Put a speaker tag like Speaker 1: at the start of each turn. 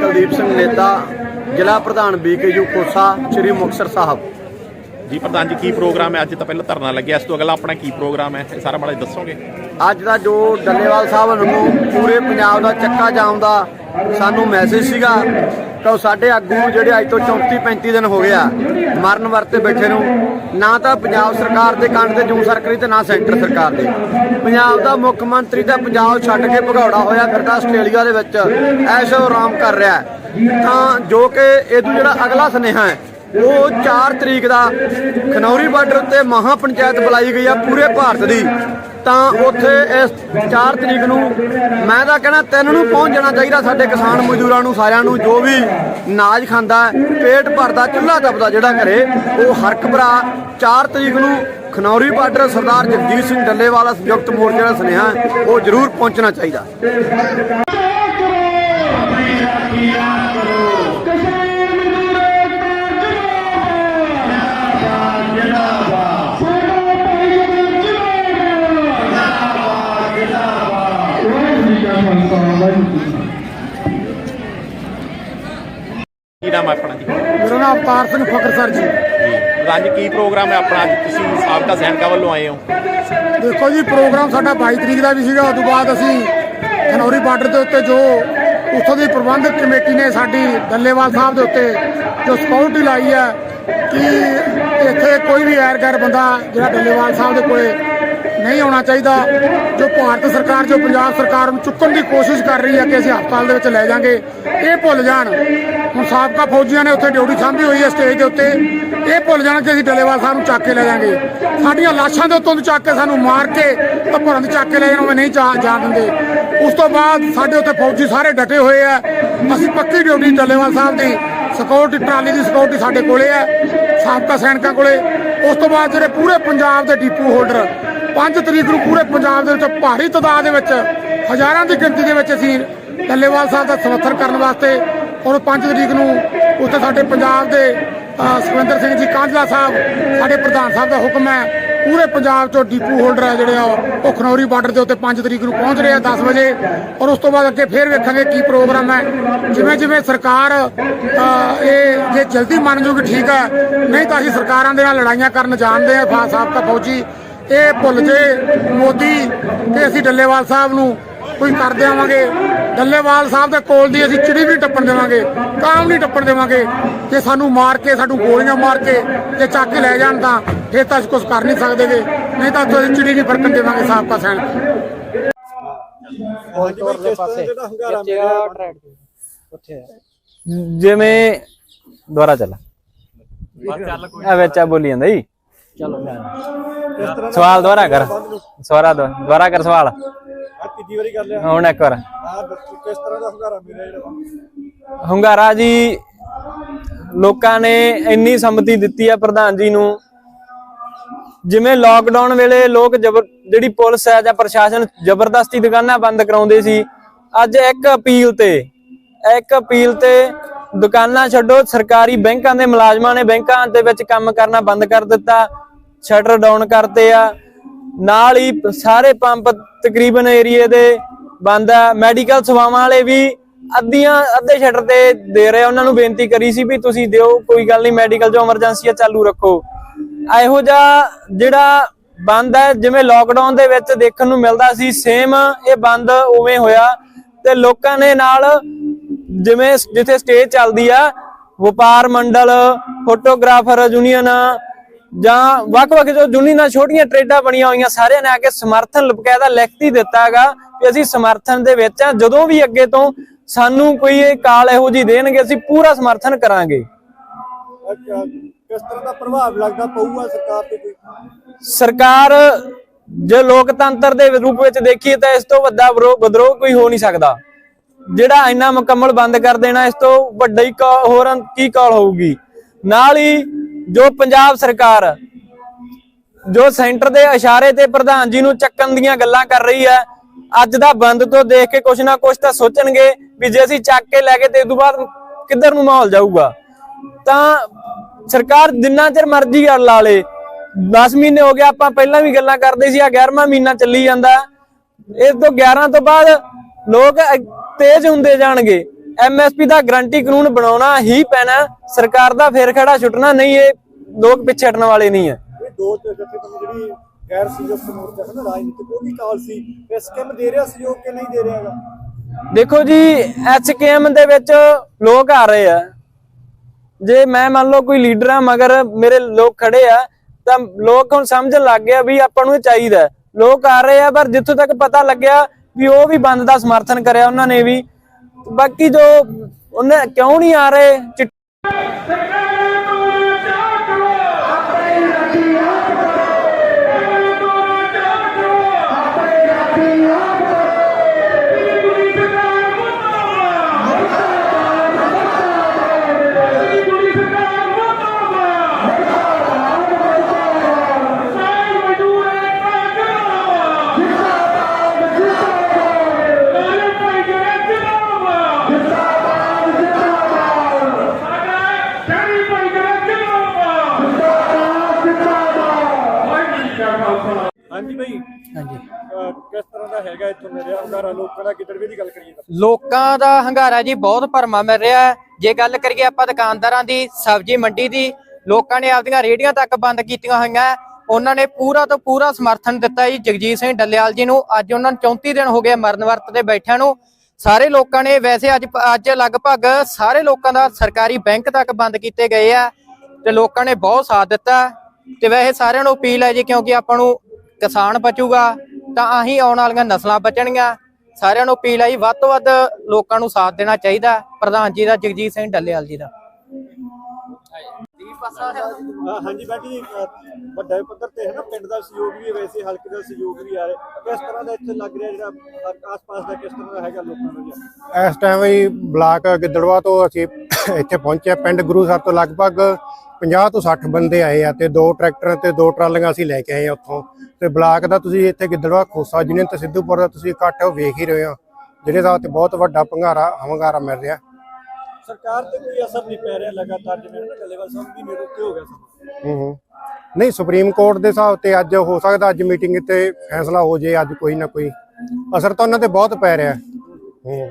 Speaker 1: ਕੁਲਦੀਪ ਸਿੰਘ ਨੇਤਾ ਜ਼ਿਲ੍ਹਾ ਪ੍ਰਧਾਨ ਬੀਕੇਯੂ ਕੋਸਾ ਸ੍ਰੀ ਮੁਕਤਸਰ ਸਾਹਿਬ।
Speaker 2: ਜੀ ਪ੍ਰਧਾਨ ਜੀ ਕੀ ਪ੍ਰੋਗਰਾਮ ਹੈ? ਅੱਜ ਤਾਂ ਪਹਿਲਾਂ ਧਰਨਾ ਲੱਗਿਆ। ਇਸ ਤੋਂ ਅਗਲਾ ਆਪਣਾ ਕੀ ਪ੍ਰੋਗਰਾਮ ਹੈ? ਇਹ ਸਾਰਾ ਮਾੜਾ ਜਿਹਾ ਦੱਸੋਗੇ?
Speaker 1: ਅੱਜ ਦਾ ਜੋ ਡੱਲੇਵਾਲ ਸਾਹਿਬ ਨੂੰ ਪੂਰੇ ਪੰਜਾਬ ਦਾ ਚੱਕਾ ਜਾਮ ਦਾ ਸਾਨੂੰ ਮੈਸੇਜ ਸੀਗਾ। ਤਾਂ ਉਹ ਸਾਡੇ ਆਗੂ ਜਿਹੜੇ ਅੱਜ ਤੋਂ 34 35 ਦਿਨ ਹੋ ਗਿਆ, ਮਰਨ ਵਰਤੇ ਬੈਠੇ ਨੂੰ, ਨਾ ਤਾਂ ਪੰਜਾਬ ਸਰਕਾਰ ਦੇ ਕੰਨ ਤੇ ਜੂੰ ਸਰਕਰੀ ਤੇ ਨਾ ਸੈਂਟਰ ਸਰਕਾਰ ਦੇ। ਪੰਜਾਬ ਦਾ ਮੁੱਖ ਮੰਤਰੀ ਤਾਂ ਪੰਜਾਬ ਛੱਡ ਕੇ ਭਗੌੜਾ ਹੋਇਆ ਫਿਰਦਾ ਆਸਟ੍ਰੇਲੀਆ ਦੇ ਵਿੱਚ, ਐਸ਼ੋ ਆਰਾਮ ਕਰ ਰਿਹਾ ਤਾਂ ਜੋ ਕਿ ਇਹਦੋਂ ਜਿਹੜਾ ਅਗਲਾ ਸੁਨੇਹਾ ਹੈ, ਉਹ 4 ਤਰੀਕ ਦਾ ਖਨੌਰੀ ਬਾਰਡਰ ਉੱਤੇ ਮਹਾ ਪੰਚਾਇਤ ਬੁਲਾਈ ਗਈ ਆ ਪੂਰੇ ਭਾਰਤ ਦੀ। ਤਾਂ ਉੱਥੇ ਇਸ 4 ਤਰੀਕ ਨੂੰ ਮੈਂ ਤਾਂ ਕਹਿਣਾ ਤਿੰਨ ਨੂੰ ਪਹੁੰਚ ਜਾਣਾ ਚਾਹੀਦਾ ਸਾਡੇ ਕਿਸਾਨ ਮਜ਼ਦੂਰਾਂ ਨੂੰ ਸਾਰਿਆਂ ਨੂੰ ਜੋ ਵੀ ਨਾਜ ਖਾਂਦਾ ਪੇਟ ਭਰਦਾ ਚੁੱਲ੍ਹਾ ਤਪਦਾ ਜਿਹੜਾ ਘਰੇ ਉਹ ਹਰਕ ਭਰਾ 4 ਤਰੀਕ ਨੂੰ ਖਨੌਰੀ ਬਾਰਡਰ ਸਰਦਾਰ ਜਗਜੀਤ ਸਿੰਘ ਡੱਲੇਵਾਲਾ ਸੰਯੁਕਤ ਮੋਰਚੇ ਦਾ ਸੁਨੇਹਾ ਹੈ, ਉਹ ਜ਼ਰੂਰ ਪਹੁੰਚਣਾ ਚਾਹੀਦਾ।
Speaker 2: ਕੀ ਨਾਮ ਹੈ ਆਪਣਾ ਜੀ?
Speaker 3: ਮੇਰਾ ਨਾਮ ਅਵਤਾਰ ਸਿੰਘ ਫਕਰ ਸਰ ਜੀ।
Speaker 2: ਕੀ ਪ੍ਰੋਗਰਾਮ ਹੈ ਆਪਣਾ? ਅੱਜ ਤੁਸੀਂ ਸਾਬਕਾ ਸੈਨਿਕਾਂ ਵੱਲੋਂ ਆਏ ਹੋ।
Speaker 3: ਦੇਖੋ ਜੀ ਪ੍ਰੋਗਰਾਮ ਸਾਡਾ 22 ਤਰੀਕ ਦਾ ਵੀ ਸੀਗਾ ਉਸ ਤੋਂ ਬਾਅਦ ਅਸੀਂ ਖਨੌਰੀ ਬਾਰਡਰ ਦੇ ਉੱਤੇ ਜੋ ਉੱਥੋਂ ਦੀ ਪ੍ਰਬੰਧਕ ਕਮੇਟੀ ਨੇ ਸਾਡੀ ਡੱਲੇਵਾਲ ਸਾਹਿਬ ਦੇ ਉੱਤੇ ਜੋ ਸਿਕਿਉਰਿਟੀ ਲਾਈ ਹੈ ਕਿ ਇੱਥੇ ਕੋਈ ਵੀ ਐਰ ਗੈਰ ਬੰਦਾ ਜਿਹੜਾ ਡੱਲੇਵਾਲ ਸਾਹਿਬ ਦੇ ਕੋਲੇ ਨਹੀਂ ਆਉਣਾ ਚਾਹੀਦਾ। ਜੋ ਭਾਰਤ ਸਰਕਾਰ, ਜੋ ਪੰਜਾਬ ਸਰਕਾਰ ਨੂੰ ਚੁੱਕਣ ਦੀ ਕੋਸ਼ਿਸ਼ ਕਰ ਰਹੀ ਹੈ ਕਿ ਅਸੀਂ ਹਸਪਤਾਲ ਦੇ ਵਿੱਚ ਲੈ ਜਾਾਂਗੇ, ਇਹ ਭੁੱਲ ਜਾਣ। ਹੁਣ ਸਾਬਕਾ ਫੌਜੀਆਂ ਨੇ ਉੱਥੇ ਡਿਊਟੀ ਸਾਂਭੀ ਹੋਈ ਹੈ ਸਟੇਜ ਦੇ ਉੱਤੇ। ਇਹ ਭੁੱਲ ਜਾਣ ਕਿ ਅਸੀਂ ਡੱਲੇਵਾਲ ਸਾਹਿਬ ਨੂੰ ਚੱਕ ਕੇ ਲੈ ਜਾਾਂਗੇ। ਸਾਡੀਆਂ ਲਾਸ਼ਾਂ ਦੇ ਉੱਤੋਂ ਚੱਕ ਕੇ ਸਾਨੂੰ ਮਾਰ ਕੇ ਤਾਂ ਘਰਾਂ ਦੇ ਚੱਕ ਕੇ ਲੈ ਜਾਣਾ ਉਹ ਨਹੀਂ ਜਾ ਜਾਣ ਦਿੰਦੇ। ਉਸ ਤੋਂ ਬਾਅਦ ਸਾਡੇ ਉੱਤੇ ਫੌਜੀ ਸਾਰੇ ਡਟੇ ਹੋਏ ਆ। ਅਸੀਂ ਪੱਕੀ ਡਿਊਟੀ ਡੱਲੇਵਾਲ ਸਾਹਿਬ ਦੀ ਸਿਕਿਉਰਿਟੀ ਟਰਾਲੀ ਦੀ ਸਿਕਿਉਰਿਟੀ ਸਾਡੇ ਕੋਲੇ ਹੈ ਸਾਬਕਾ ਸੈਨਿਕਾਂ ਕੋਲੇ। ਉਸ ਤੋਂ ਬਾਅਦ ਜਿਹੜੇ ਪੂਰੇ ਪੰਜਾਬ ਦੇ ਡੀਪੂ ਹੋਲਡਰ 5 ਤਰੀਕ ਨੂੰ ਪੂਰੇ ਪੰਜਾਬ ਦੇ ਵਿੱਚ ਭਾਰੀ ਤਾਦਾਦ ਦੇ ਵਿੱਚ ਹਜ਼ਾਰਾਂ ਦੀ ਗਿਣਤੀ ਦੇ ਵਿੱਚ ਅਸੀਂ ਡੱਲੇਵਾਲ ਸਾਹਿਬ ਦਾ ਸਮਰਥਨ ਕਰਨ ਵਾਸਤੇ ਔਰ 5 ਤਰੀਕ ਨੂੰ ਉੱਥੇ ਸਾਡੇ ਪੰਜਾਬ ਦੇ ਸੁਖਵਿੰਦਰ ਸਿੰਘ ਜੀ ਕਾਂਝਲਾ ਸਾਹਿਬ, ਸਾਡੇ ਪ੍ਰਧਾਨ ਸਾਹਿਬ ਦਾ ਹੁਕਮ ਹੈ, ਪੂਰੇ ਪੰਜਾਬ ਚੋਂ ਡੀਪੂ ਹੋਲਡਰ ਹੈ ਜਿਹੜੇ ਆ, ਉਹ ਖਨੌਰੀ ਬਾਰਡਰ ਦੇ ਉੱਤੇ 5 ਤਰੀਕ ਨੂੰ ਪਹੁੰਚ ਰਹੇ ਆ 10 ਵਜੇ ਔਰ ਉਸ ਤੋਂ ਬਾਅਦ ਅੱਗੇ ਫੇਰ ਵੇਖਾਂਗੇ ਕੀ ਪ੍ਰੋਗਰਾਮ ਹੈ। ਜਿਵੇਂ ਜਿਵੇਂ ਸਰਕਾਰ ਇਹ ਜੇ ਜਲਦੀ ਮੰਨ ਜੂਗੀ ਠੀਕ ਹੈ, ਨਹੀਂ ਤਾਂ ਅਸੀਂ ਸਰਕਾਰਾਂ ਦੇ ਨਾਲ ਲੜਾਈਆਂ ਕਰਨ ਜਾਣਦੇ ਆ ਫਾ ਸਾਬਕਾ ਫੌਜੀ ਇਹ ਭੁੱਲ ਜੇ ਮੋਦੀ ਤੇ ਅਸੀਂ ਡੱਲੇਵਾਲ ਸਾਹਿਬ ਨੂੰ ਕੋਈ ਕਰ ਦੇਵਾਂਗੇ। ਡੱਲੇਵਾਲ ਸਾਹਿਬ ਦੇ ਕੋਲ ਦੀ ਅਸੀਂ ਚਿੜੀ ਵੀ ਨੀ ਟੱਪਣ ਦੇਵਾਂਗੇ ਕਾਮ ਨਹੀਂ ਟੱਪਣ ਦੇਵਾਂਗੇ। ਜੇ ਸਾਨੂੰ ਮਾਰ ਕੇ ਸਾਨੂੰ ਗੋਲੀਆਂ ਮਾਰ ਕੇ ਜੇ ਚੱਕ ਕੇ ਲੈ ਜਾਣ ਤਾਂ ਫਿਰ ਤਾਂ ਅਸੀਂ ਕੁਝ ਕਰ ਨਹੀਂ ਸਕਦੇਗੇ। ਨਹੀਂ ਤਾਂ ਅਸੀਂ ਚਿੜੀ ਨਹੀਂ ਫਰਕਣ ਦੇਵਾਂਗੇ ਸਾਬਕਾ ਸੈਨਿਕ।
Speaker 4: ਜਿਵੇਂ ਦੁਬਾਰਾ ਚੱਲ। ਆ ਵਿੱਚ ਆ ਬੋਲੀ ਜਾਂਦਾ ਜੀ। ਚਲੋ। ਸਵਾਲ ਦੁਬਾਰਾ ਕਰ। ਸਵਾਰਾ ਦੁਬਾਰਾ ਕਰ ਸਵਾਲ।
Speaker 3: ਤੀਜੀ ਵਾਰੀ ਕਰ ਲਿਆ।
Speaker 4: ਹੁਣ ਇੱਕ ਵਾਰ।
Speaker 3: ਕਿਸ ਤਰ੍ਹਾਂ ਦਾ ਹੁੰਗਾਰਾ ਮੇਰਾ ਜਿਹੜਾ
Speaker 4: ਹੁੰਗਾਰਾ ਜੀ ਲੋਕਾਂ ਨੇ ਇੰਨੀ ਸੰਮਤੀ ਦਿੱਤੀ ਹੈ ਪ੍ਰਧਾਨ ਜੀ ਨੂੰ। ਜਿਵੇਂ ਲਾਕਡਾਊਨ ਵੇਲੇ ਲੋਕ ਜਬਰ ਜਿਹੜੀ ਪੁਲਿਸ ਹੈ ਜਾਂ ਪ੍ਰਸ਼ਾਸਨ ਜ਼ਬਰਦਸਤੀ ਦੁਕਾਨਾਂ ਬੰਦ ਕਰਾਉਂਦੇ ਸੀ ਅੱਜ ਇੱਕ ਅਪੀਲ ਤੇ ਇੱਕ ਅਪੀਲ ਤੇ ਦੁਕਾਨਾਂ ਛੱਡੋ ਸਰਕਾਰੀ ਬੈਂਕਾਂ ਦੇ ਮੁਲਾਜ਼ਮਾਂ ਨੇ ਬੈਂਕਾਂ ਦੇ ਵਿੱਚ ਕੰਮ ਕਰਨਾ ਬੰਦ ਕਰ ਦਿੱਤਾ। ਸ਼ਟਰ ਡਾਊਨ ਕਰਤੇ ਆ। ਨਾਲ ਹੀ ਸਾਰੇ ਪੰਪ ਤਕਰੀਬਨ ਏਰੀਏ ਦੇ ਬੰਦ ਆ। ਮੈਡੀਕਲ ਸੇਵਾਵਾਂ ਵਾਲੇ ਵੀ ਅੱਧੀਆਂ, ਅੱਧੇ ਸ਼ਟਰ ਤੇ ਦੇ ਰਹੇ ਉਹਨਾਂ ਨੂੰ ਬੇਨਤੀ ਕਰੀ ਸੀ ਵੀ ਤੁਸੀਂ ਦਿਓ, ਕੋਈ ਗੱਲ ਨਹੀਂ, ਮੈਡੀਕਲ ਜੋ ਐਮਰਜੈਂਸੀ ਆ, ਚਾਲੂ ਰੱਖੋ। ਇਹੋ ਜਿਹਾ ਜਿਹੜਾ ਬੰਦ ਹੈ ਜਿਵੇਂ ਲਾਕਡਾਊਨ ਦੇ ਵਿੱਚ ਦੇਖਣ ਨੂੰ ਮਿਲਦਾ ਸੀ ਸੇਮ ਇਹ ਬੰਦ ਉਵੇਂ ਹੋਇਆ। ਤੇ ਲੋਕਾਂ ਨੇ ਨਾਲ ਜਿਵੇਂ ਸ- ਜਿੱਥੇ ਸਟੇਜ ਚੱਲਦੀ ਆ, ਵਪਾਰ ਮੰਡਲ ਫੋਟੋਗ੍ਰਾਫਰ ਯੂਨੀਅਨ ਜਾਂ ਵੱਖ-ਵੱਖ ਜੋ ਯੂਨੀਅਨਾਂ ਛੋਟੀਆਂ ਟ੍ਰੇਡਾਂ ਬਣੀਆਂ ਹੋਈਆਂ ਸਾਰਿਆਂ ਨੇ ਆ ਕੇ ਸਮਰਥਨ ਲਪਕਾਇਦਾ ਲਿਖਤੀ ਦਿੱਤਾਗਾ ਕਿ ਅਸੀਂ ਸਮਰਥਨ ਦੇ ਵਿੱਚ ਆ ਜਦੋਂ ਵੀ ਅੱਗੇ ਤੋਂ ਸਾਨੂੰ ਕੋਈ ਇਹ ਕਾਲ ਇਹੋ ਜੀ ਦੇਣਗੇ ਅਸੀਂ ਪੂਰਾ ਸਮਰਥਨ ਕਰਾਂਗੇ।
Speaker 3: ਕਿਸ ਤਰ੍ਹਾਂ ਦਾ ਪ੍ਰਭਾਵ ਲੱਗਦਾ ਪਊਗਾ ਸਰਕਾਰ ਤੇ ਕੋਈ?
Speaker 4: ਸਰਕਾਰ ਜੇ ਲੋਕਤੰਤਰ ਦੇ ਰੂਪ ਵਿੱਚ ਦੇਖੀਏ ਤਾਂ ਇਸ ਤੋਂ ਵੱਡਾ ਵਿਦਰੋਹ ਕੋਈ ਹੋ ਨਹੀਂ ਸਕਦਾ। ਜਿਹੜਾ ਇੰਨਾ ਮੁਕੰਮਲ ਬੰਦ ਕਰ ਦੇਣਾ ਇਸ ਤੋਂ ਵੱਡਾ ਹੀ ਹੋਰ ਕੀ ਕਾਲ ਹੋਊਗੀ? ਨਾਲ ਹੀ ਜੋ ਪੰਜਾਬ ਸਰਕਾਰ, ਜੋ ਸੈਂਟਰ ਦੇ ਇਸ਼ਾਰੇ ਤੇ ਪ੍ਰਧਾਨ ਜੀ ਨੂੰ ਚੱਕਣ ਦੀਆਂ ਗੱਲਾਂ ਕਰ ਰਹੀ ਹੈ, ਅੱਜ ਦਾ ਬੰਦ ਤੋਂ ਦੇਖ ਕੇ ਕੁਛ ਨਾ ਕੁਛ ਤਾਂ ਸੋਚਣਗੇ ਵੀ ਜੇ ਅਸੀਂ ਚੱਕ ਕੇ ਲੈ ਕੇ ਤੇ ਇਸ ਤੋਂ ਬਾਅਦ ਕਿੱਧਰ ਨੂੰ ਮਾਹੌਲ ਜਾਊਗਾ। ਤਾਂ ਸਰਕਾਰ ਜਿੰਨਾ ਚਿਰ ਮਰਜ਼ੀ ਕਰ ਲਾ ਲੇ 10 ਮਹੀਨੇ ਹੋ ਗਏ ਆਪਾਂ ਪਹਿਲਾਂ ਵੀ ਗੱਲਾਂ ਕਰਦੇ ਸੀ ਆ 11ਵਾਂ ਮਹੀਨਾ ਚੱਲੀ ਜਾਂਦਾ। ਇਸ ਤੋਂ 11 ਤੋਂ ਬਾਅਦ ਲੋਕ ਤੇਜ਼ ਹੁੰਦੇ ਜਾਣਗੇ। ਐਮਐਸਪੀ ਦਾ ਗਰੰਟੀ ਕਾਨੂੰਨ ਬਣਾਉਣਾ ਹੀ ਪੈਣਾ ਸਰਕਾਰ ਦਾ ਫੇਰ ਖੜਾ ਛੁੱਟਣਾ ਨਹੀਂ ਇਹ ਲੋਕ ਪਿੱਛੇ ਹਟਣ ਵਾਲੇ ਨਹੀਂ ਹੈ।
Speaker 5: ਇਹ ਦੋ ਤੇ ਜਥੇਬੰਦੀ ਜਿਹੜੀ ਗੈਰ ਸੰਯੁਕਤ ਮੋਰਚਾ ਹੈ ਨਾ ਰਾਜਨੀਤਿਕ ਉਹਦੀ ਕਾਲ ਸੀ। ਇਹ ਸਕੀਮ ਦੇ ਰਿਹਾ ਸਹਿਯੋਗ ਕਿ ਨਹੀਂ ਦੇ ਰਿਹਾ ਹੈਗਾ?
Speaker 4: ਦੇਖੋ ਜੀ ਐਚਕੇਐਮ ਦੇ ਵਿੱਚ ਲੋਕ ਆ ਰਹੇ ਆ। ਜੇ ਮੈਂ ਮੰਨ ਲਓ ਕੋਈ ਲੀਡਰ ਆ ਮਗਰ ਮੇਰੇ ਲੋਕ ਖੜੇ ਆ ਤਾਂ ਲੋਕ ਹੁਣ ਸਮਝਣ ਲੱਗ ਗਿਆ ਵੀ ਆਪਾਂ ਨੂੰ ਇਹ ਚਾਹੀਦਾ। ਲੋਕ ਆ ਰਹੇ ਆ ਪਰ ਜਿੱਥੋਂ ਤੱਕ ਪਤਾ ਲੱਗਿਆ ਵੀ ਉਹ ਵੀ ਬੰਦ ਦਾ ਸਮਰਥਨ ਕਰਿਆ ਉਹਨਾਂ ਨੇ ਵੀ। ਬਾਕੀ ਜੋ ਉਹਨੇ ਕਿਉਂ ਨਹੀਂ ਆ ਰਹੇ
Speaker 5: ਤਰ੍ਹਾਂ ਦਾ ਹੈਗਾ ਹੰਗਾਰਾ ਲੋਕਾਂ ਦਾ ਗਿੱਦੜਵੇ ਦੀ ਗੱਲ ਕਰੀਏ ਤਾਂ।
Speaker 6: ਲੋਕਾਂ ਦਾ ਹੰਗਾਰਾ ਜੀ ਬਹੁਤ ਭਰਮਾ ਮਿਲ ਰਿਹਾ ਹੈ। ਜੇ ਗੱਲ ਕਰੀਏ ਆਪਾਂ ਦੁਕਾਨਦਾਰਾਂ ਦੀ, ਸਬਜ਼ੀ ਮੰਡੀ ਦੀ, ਲੋਕਾਂ ਨੇ ਆਪਦੀਆਂ ਰੇਹੜੀਆਂ ਤੱਕ ਬੰਦ ਕੀਤੀਆਂ ਹੋਈਆਂ ਉਹਨਾਂ ਨੇ ਪੂਰਾ ਤੋਂ ਪੂਰਾ ਸਮਰਥਨ ਦਿੱਤਾ ਜੀ ਜਗਜੀਤ ਸਿੰਘ ਡੱਲੇਵਾਲ ਜੀ ਨੂੰ। ਅੱਜ ਉਹਨਾਂ ਨੂੰ 34 ਦਿਨ ਹੋ ਗਏ ਮਰਨ ਵਰਤ ਤੇ ਬੈਠਿਆਂ ਨੂੰ। ਸਾਰੇ ਲੋਕਾਂ ਨੇ ਵੈਸੇ ਅੱਜ ਅੱਜ ਲਗਭਗ ਸਾਰੇ ਲੋਕਾਂ ਦਾ ਸਰਕਾਰੀ ਬੈਂਕ ਤੱਕ ਬੰਦ ਕੀਤੇ ਗਏ ਆ ਤੇ ਲੋਕਾਂ ਨੇ ਬਹੁਤ ਸਾਥ ਦਿੱਤਾ। ਤੇ ਵੈਸੇ ਸਾਰਿਆਂ ਨੂੰ ਅਪੀਲ ਹੈ ਜੀ ਕਿਉਂਕਿ ਆਪਾਂ ਨੂੰ ਕਿਸਾਨ ਬਚੂਗਾ ਤਾਂ ਆਹੀ ਆਉਣ ਵਾਲੀਆਂ ਨਸਲਾਂ ਬਚਣਗੀਆਂ। ਸਾਰਿਆਂ ਨੂੰ ਅਪੀਲ ਹੈ ਜੀ ਵੱਧ ਤੋਂ ਵੱਧ ਲੋਕਾਂ ਨੂੰ ਸਾਥ ਦੇਣਾ ਚਾਹੀਦਾ। ਪ੍ਰਧਾਨ ਜੀ ਦਾ ਜਗਜੀਤ ਸਿੰਘ ਡੱਲੇਵਾਲ ਜੀ ਦਾ।
Speaker 5: ਹਾਂ, ਹਾਂਜੀ ਜੀ, ਅਹ ਵੱਡੇ ਪੱਧਰ ਤੇ ਹੈ ਨਾ ਪਿੰਡ ਦਾ ਸਹਿਯੋਗ ਵੀ ਹੈ ਵੈਸੇ ਹਲਕੇ ਦਾ ਸਹਿਯੋਗ ਵੀ ਆ ਰਿਹਾ। ਕਿਸ ਤਰ੍ਹਾਂ ਦਾ ਇੱਥੇ ਲੱਗ ਰਿਹਾ ਜਿਹੜਾ ਆਸ-ਪਾਸ ਦਾ ਕਿਸ ਤਰ੍ਹਾਂ ਦਾ ਹੈਗਾ ਲੋਕਾਂ ਨੂੰ ਜੀ
Speaker 7: ਇਸ ਟਾਈਮ ਹੀ ਬਲਾਕ ਗਿੱਦੜਵਾ ਤੋਂ ਅਸੀਂ ਇੱਥੇ ਪਹੁੰਚੇ ਹਾਂ। ਪਿੰਡ ਗੁਰੂ ਸਾਹਿਬ ਤੋਂ ਲਗਭਗ 50 ਤੋਂ 60 ਬੰਦੇ ਆਏ ਆ ਤੇ ਦੋ ਟਰੈਕਟਰ ਤੇ ਦੋ ਟਰਾਲੀਆਂ ਅਸੀਂ ਲੈ ਕੇ ਆਏ ਹਾਂ ਉੱਥੋਂ। ਤੇ ਬਲਾਕ ਦਾ ਤੁਸੀਂ ਇੱਥੇ ਗਿੱਦੜਵਾ ਖੋਸਾ ਜਿਹਨੇ ਤੇ ਸਿੱਧੂਪੁਰ ਦਾ ਤੁਸੀਂ ਇਕੱਠ ਵੇਖ ਹੀ ਰਹੇ ਹੋ ਜਿਹੜੇ ਦਾ ਤੇ ਬਹੁਤ ਵੱਡਾ ਭੰਗਾਰਾ ਹੰਗਾਰਾ ਮਿਲ ਰਿਹਾ।
Speaker 5: ਸਰਕਾਰ ਤੇ ਕੋਈ ਅਸਰ ਨਹੀਂ ਪੈ ਰਿਹਾ ਲਗਾਤਾਰ ਜਿਵੇਂ ਨਾ ਡੱਲੇਵਾਲ ਸਾਹਿਬ ਵੀ ਮੇਰੇ ਉੱਤੇ ਹੋ ਗਿਆ ਸਮਾਂ
Speaker 7: ਹੂੰ ਹੂੰ। ਨਹੀਂ ਸੁਪਰੀਮ ਕੋਰਟ ਦੇ ਹਿਸਾਬ ਤੇ ਅੱਜ ਹੋ ਸਕਦਾ ਅੱਜ ਮੀਟਿੰਗ ਤੇ ਫੈਸਲਾ ਹੋ ਜੇ ਅੱਜ ਕੋਈ ਨਾ ਕੋਈ। ਅਸਰ ਤਾਂ ਉਹਨਾਂ ਤੇ ਬਹੁਤ ਪੈ ਰਿਹਾ। ਹੂੰ।